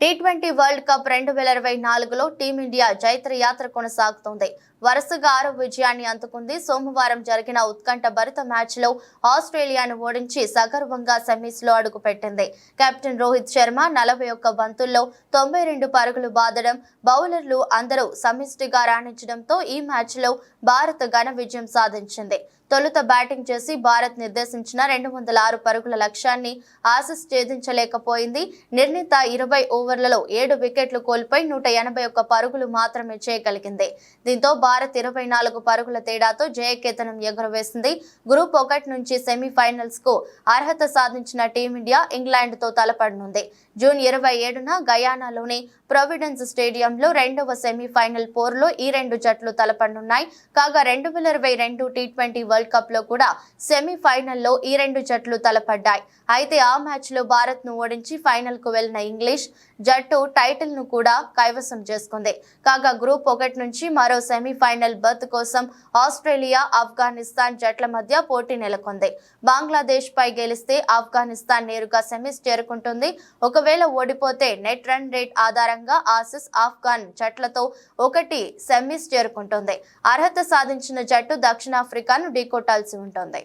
T twenty world cup రెండు వేల ఇరవై నాలుగులో టీమిండియా జైత్ర యాత్ర కొనసాగుతోంది. వరుసగా ఆరో విజయాన్ని అందుకుంది. సోమవారం జరిగిన ఉత్కంఠ భరిత మ్యాచ్లో ఆస్ట్రేలియాను ఓడించి సగర్వంగా సెమీస్లో అడుగుపెట్టింది. కెప్టెన్ రోహిత్ శర్మ నలభై ఒక్క బంతుల్లో తొంభై రెండు పరుగులు బాదడం బౌలర్లు అందరూ సమిష్టిగా రాణించడంతో ఈ మ్యాచ్లో భారత్ ఘన విజయం సాధించింది. తొలుత బ్యాటింగ్ చేసి భారత్ నిర్దేశించిన రెండు వందల ఆరు పరుగుల లక్ష్యాన్ని ఆసిస్ ఛేదించలేకపోయింది. నిర్ణీత ఇరవై ఓవర్లలో ఏడు వికెట్లు కోల్పోయి నూట ఎనభై ఒక్క పరుగులు మాత్రమే చేయగలిగింది. దీంతో భారత్ ఇరవై నాలుగు పరుగుల తేడాతో జయకేతనం ఎగురవేసింది. గ్రూప్ ఒకటి నుంచి సెమీఫైనల్స్కు అర్హత సాధించిన టీమిండియా ఇంగ్లాండ్తో తలపడనుంది. జూన్ ఇరవై ఏడున గయానాలోని ప్రొవిడెన్స్ స్టేడియంలో రెండవ సెమీఫైనల్ పోరులో ఈ రెండు జట్లు తలపడనున్నాయి. కాగా రెండు వేల ఇరవై రెండు టీ ట్వంటీ వరల్డ్ కప్లో కూడా సెమీఫైనల్లో ఈ రెండు జట్లు తలపడ్డాయి. అయితే ఆ మ్యాచ్లో భారత్ను ఓడించి ఫైనల్కు వెళ్ళిన ఇంగ్లీష్ జట్టు టైటిల్ను కూడా కైవసం చేసుకుంది. కాగా గ్రూప్ ఒకటి నుంచి మరో సెమీఫైనల్ బర్త్ కోసం ఆస్ట్రేలియా ఆఫ్ఘనిస్తాన్ జట్ల మధ్య పోటీ నెలకొంది. బంగ్లాదేశ్ పై గెలిస్తే ఆఫ్ఘనిస్తాన్ నేరుగా సెమీస్ చేరుకుంటుంది. ఒకవేళ ఓడిపోతే నెట్ రన్ రేట్ ఆధారంగా ఆసిస్ ఆఫ్ఘాన్ జట్లతో ఒకటి సెమీస్ చేరుకుంటుంది. అర్హత సాధించిన జట్టు దక్షిణాఫ్రికాను ఢీకొట్టాల్సి ఉంటుంది.